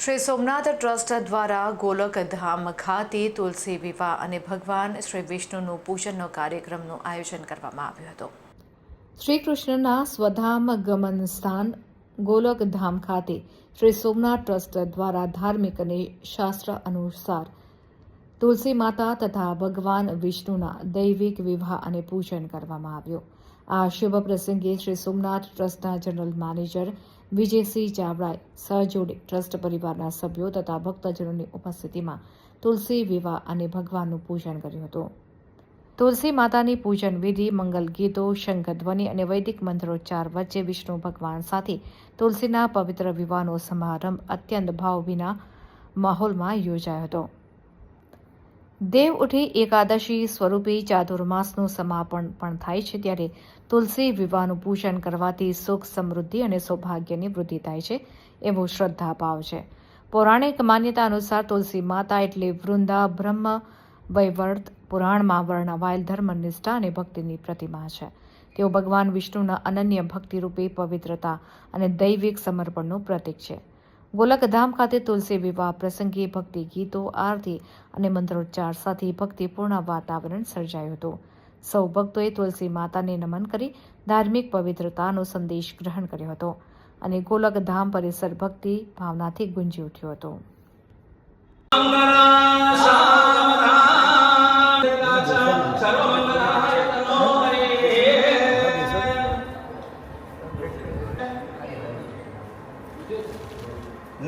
Shri Somnath trust દ્વારા ગોલક ધામ ખાતે તુલસી વિવાહ અને ભગવાન શ્રી વિષ્ણુનું પૂજનનો કાર્યક્રમનું આયોજન કરવામાં આવ્યું હતું. શ્રી કૃષ્ણના સ્વધામ ગમન સ્થાન ગોલક ધામ ખાતે શ્રી સોમનાથ ટ્રસ્ટ દ્વારા ધાર્મિક અને શાસ્ત્ર અનુસાર તુલસી માતા તથા ભગવાન વિષ્ણુના દૈવિક વિવાહ અને પૂજન કરવામાં આવ્યું. આ શુભ પ્રસંગે શ્રી સોમનાથ ટ્રસ્ટના જનરલ મેનેજર વિજયસિંહ ચાવડાએ સહજોડે ટ્રસ્ટ પરિવારના સભ્યો તથા ભક્તજનોની ઉપસ્થિતિમાં તુલસી, વિવાહ અને ભગવાનનું પૂજન કર્યું હતું. તુલસી માતાની પૂજન વિધિ, મંગલ ગીતો, શંખધ્વનિ અને વૈદિક મંત્રોચ્ચાર વચ્ચે વિષ્ણુ ભગવાન સાથે તુલસીના પવિત્ર વિવાહનો સમારંભ અત્યંત ભાવભીના માહોલમાં યોજાયો હતો. દેવ ઉઠી એકાદશી સ્વરૂપે ચાતુર્માસનું સમાપન પણ થાય છે ત્યારે તુલસી વિવાહનું પૂજન કરવાથી સુખ, સમૃદ્ધિ અને સૌભાગ્યની વૃદ્ધિ થાય છે એવો શ્રદ્ધાભાવ છે. પૌરાણિક માન્યતા અનુસાર તુલસી માતા એટલે વૃંદા, બ્રહ્મ, વૈવર્ત, પુરાણમાં વર્ણવાયેલ ધર્મનિષ્ઠા અને ભક્તિની પ્રતિમા છે. તેઓ ભગવાન વિષ્ણુના અનન્ય ભક્તિરૂપે પવિત્રતા અને દૈવિક સમર્પણનું પ્રતીક છે. ગોલકધામ ખાતે તુલસી વિવાહ પ્રસંગે ભક્તિ ગીતો, આરતી અને મંત્રોચ્ચાર સાથે ભક્તિપૂર્ણ વાતાવરણ સર્જાયું હતું. સૌ ભક્તોએ તુલસી માતાને નમન કરી ધાર્મિક પવિત્રતાનો સંદેશ ગ્રહણ કર્યો હતો અને ગોલકધામ પરિસર ભક્તિ ભાવનાથી ગુંજી ઉઠ્યો હતો.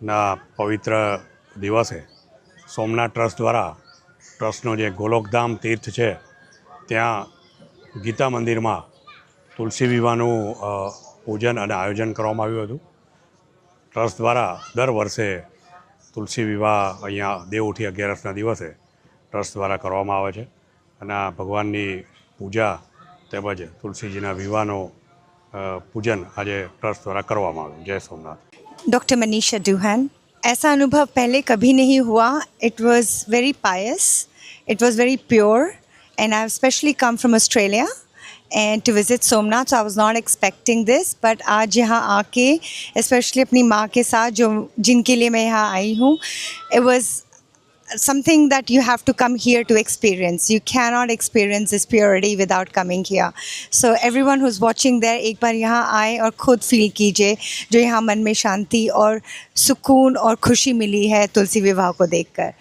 અગિયારસના પવિત્ર દિવસે સોમનાથ ટ્રસ્ટ દ્વારા ટ્રસ્ટનો જે ગોલોકધામ તીર્થ છે, ત્યાં ગીતા મંદિરમાં તુલસી વિવાહનું પૂજન અને આયોજન કરવામાં આવ્યું હતું. ટ્રસ્ટ દ્વારા દર વર્ષે તુલસી વિવાહ અહીંયા દેવ ઉઠી અગિયારસના દિવસે ટ્રસ્ટ દ્વારા કરવામાં આવે છે અને આ ભગવાનની પૂજા તેમજ તુલસીજીના વિવાહનો પૂજન આજે ટ્રસ્ટ દ્વારા કરવામાં આવ્યું. જય સોમનાથ. डॉक्टर मनीषा डूहन ऐसा अनुभव पहले कभी नहीं हुआ. It was very pious it was very pure and I specially come from Australia and to visit Somnath I was not expecting this but आज यहाँ आके स्पेशली अपनी माँ के साथ, जो जिनके लिए मैं यहाँ आई हूँ it was something that you have to come here to experience. You cannot experience this purity without coming here. So everyone who's watching there, एक बार यहाँ आए और खुद फील कीजिए जो यहाँ मन में शांति और सुकून और खुशी मिली है तुलसी विवाह को देखकर